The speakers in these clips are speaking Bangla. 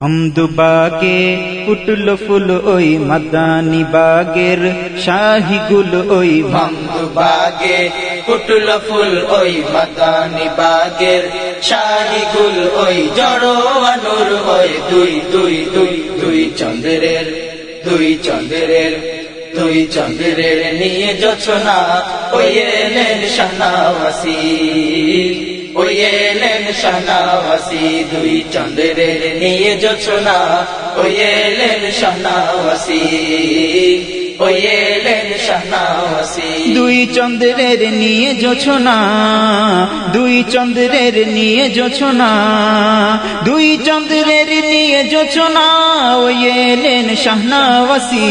আমদুবাগে উঠল ফুল ওই মাদানি বাগের শাহিগুল ওই বাগে কুটুল ফুল ওই মাদানি বাগের শাহি গুল ওই জড়োয়ানুর ওই দুই দুই দুই দুই চন্দ্রের দুই চন্দ্রের দুই চন্দ্রের নিয়ে যোছনা ওই এলেন শানাওয়াসি ওই এলেন শানাওয়াসি দুই চন্দ্রের নিয়ে যোছনা ওই এলেন শানাওয়াসি দুই চন্দ্রের নিয়ে যোছনা দুই চন্দ্রের নিয়ে যোছনা দুই চন্দ্রের নিয়ে যোছনা ওই এলেন শাহনাওয়াসি।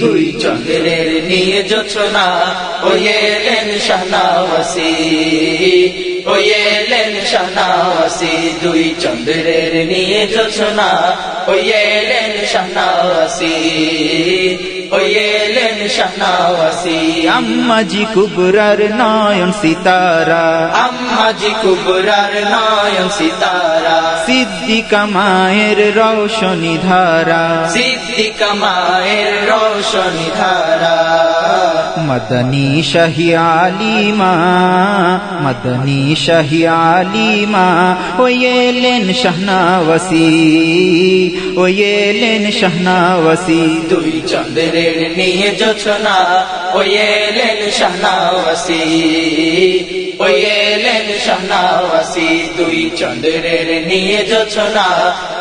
দুই চন্দ্রের নিয়ে যোছনা ওই এলেন শাহনাওয়াসি। এলেন শাহনাওয়াসি দুই চন্দ্রের নিয়ে জোছনা শাহনাওয়াসি ওই এলেন শাহনাওয়াসি আম্মাজি কুবরার নয়ন সিতারা। আম্মাজি কুবরার নয়ন সিতারা। সিদ্দিকা মায়ের রৌশনী ধারা। সিদ্দিকা মায়ের রোশনী ধারা। মদনী শাহি আলিমা মদনী শাহি আলিমা ও এলেন শাহনাওয়াসি ও এলেন শাহনাওয়াসি। দুই চন্দ্রের নিয়ে যোছনা ওই এলেন শাহনাওয়াসি ওই এলেন শাহনাওয়াসি দুই চন্দ্রের নিয়ে যোছনা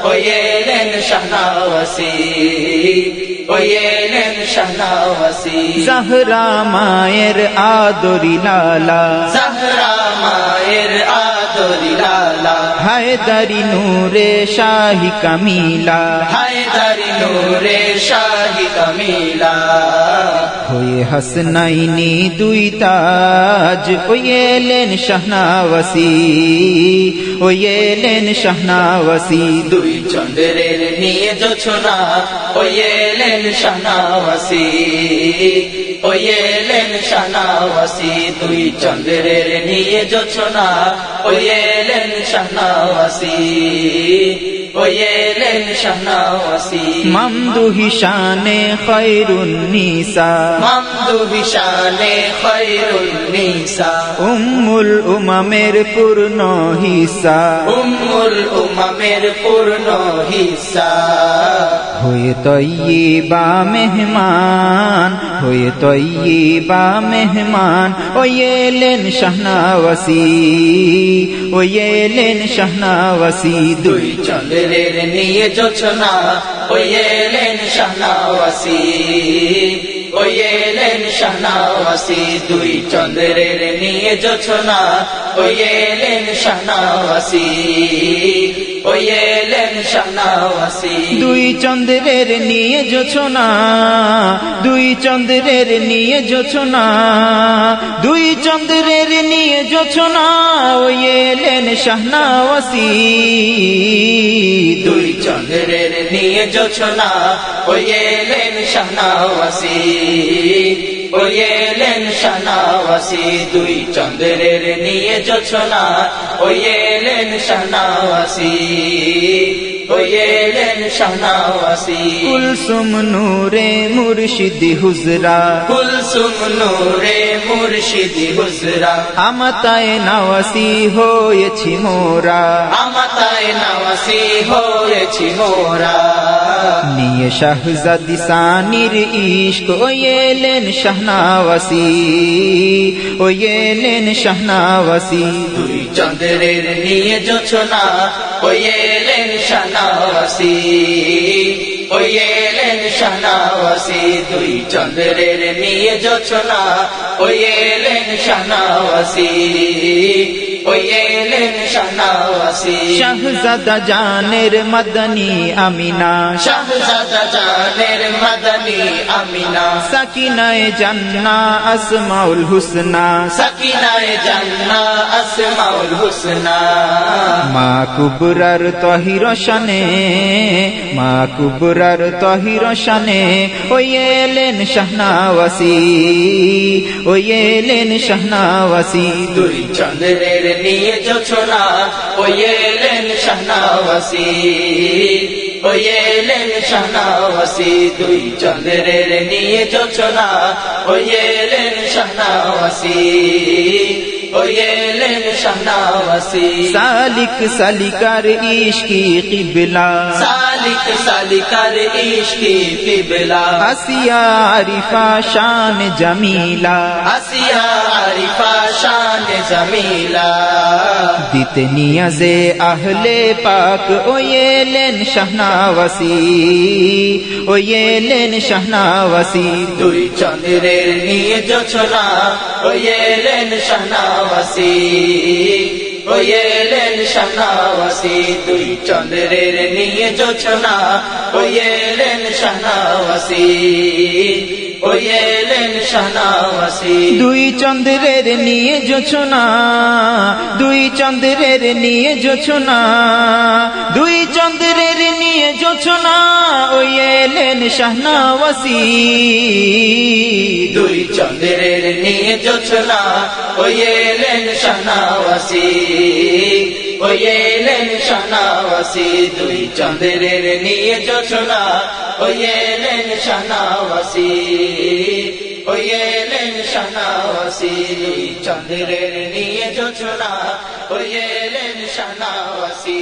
ওই এলেন শাহনাওয়াসি ওই এলেন শাহনাওয়াসি জাহরা মায়ের আদরি লালা। জাহরা মায়ের আদরি লালা। হায়দারি নূরে শাহি কামিলা। হায়দারি নূরে শাহি কামিলা। হাসনাইনি দুই তাজ ও এলেন শাহনাওয়াসি ও এলেন শাহনাওয়াসি। দুই চন্দ্রের নিয়ে যোছনা ওই এলেন শানাওয়াসি ওই এলেন শানাওয়াসি দুই চন্দ্রের নিয়ে যোছনা ওই এলেন শানাওয়াসি ওই এলেন শানাওয়াসি মামদু হিসানে খৈরুন নিসা। মামদু বিশানে খৈরুল নিসা। উম্মুল উমামের পূর্ণ হিসা। উম্মুল উমামের পূর্ণ হিসা। হয়ে তৈবা মেহমান হয়ে তৈবা মেহমান ও এলেন শাহনাওয়াসি ও এলেন শাহনাওয়াসি দুই দুই চন্দ্রের নিয়ে যোছনা ওই এলেন শাহনাওয়াসি ওই শাহনাওয়াসি দুই চন্দ্রের নিয়ে যোছনা ওই এলেন শাহনাওয়াসি ওই এলেন শাহনাওয়াসি দুই চন্দ্রের নিয়ে যোছনা দুই চন্দ্রের নিয়ে যোছনা দুই চন্দ্রের নিয়ে যোছনা ও এলেন শাহনাওয়াসি দুই চন্দ্রের নিয়ে যোছনা ওই এলেন শাহনাওয়াসি ওই এলেন সানাওয়াসি দুই চন্দ্রের নিয়ে যোছনা। ওই এলেন শাহনাওয়াসি ওই এলেন শাহনাওয়াসি। কুলসুম নূরে মুর্শিদি হুজরা। কুলসুম নূরে মুর্শিদি হুজরা। আমতায় নাওয়াসি হয়েছি মোরা। আমাতায় নাওয়াসি হয়েছি মোরা। নিয়ে শাহজাদি সানির ইশক ও এলেন শাহনাওয়াসি। ও এলেন শাহনাওয়াসি। দুই চন্দ্রের নিয়ে যোছনা ওই এলেন শানাওয়াসি ওই এলেন শানাওয়াসি দুই চন্দ্রের নিয়ে যোচনা। ওই এলেন শানাওয়াসি ওই এলেন শানাওয়াসি শাহজাদা জানের মদনী আমিনা। শাহজাদা জানের মাদানী আমিনা। সাকিনায় জান্না আসমাউল হুসনা। সাকিনায় জান্না আসমাউল হুসনা। মা কুবরার তহির শানে মা কুবরার তহির শানে ওই এলেন শাহনাওয়াসি ওই এলেন শাহনাওয়াসি। দুই চন্দ্রের নিয়ে জোছনা ওই এলেন শাহনাওয়াসি। ওই এলেন শাহনাওয়াসি দুই চন্দ্রের নিয়ে জোছনা ওই এলেন শাহনাওয়াসি। ওই এলেন শাহনাওয়াসি। সালিক সালিকার ইশকি কিবলা সালিক সালিকার ইশকি কিবলা আসিয়া আরিফা শান জামিলা আসিয়া আরিফা শান জামিলা দিতে নিয়াজে আহলে পাক ও এলেন শাহনাওয়াসি ও এলেন শাহনাওয়াসি দুই চন্দ্রের নিয়ে জোছনা ওই এলেন শাহনাওয়াসি দুই চন্দ্রের নিয়ে শাহনাওয়াসি দুই চন্দ্রের নিয়ে জোছনা দুই চন্দ্রের নিয়ে জোছনা শাহনাওয়াসি। দুই চন্দ্রের নিয়ে জোছনা ওই এলেন শাহনাওয়াসি। ওই এলেন শাহনাওয়াসি, দুই চন্দ্রের নিয়ে জোছনা ওই এলেন শাহনাওয়াসি। ওই এলেন শাহনাওয়াসি, দুই চন্দ্রের নিয়ে জোছনা ওই এলেন শাহনাওয়াসি।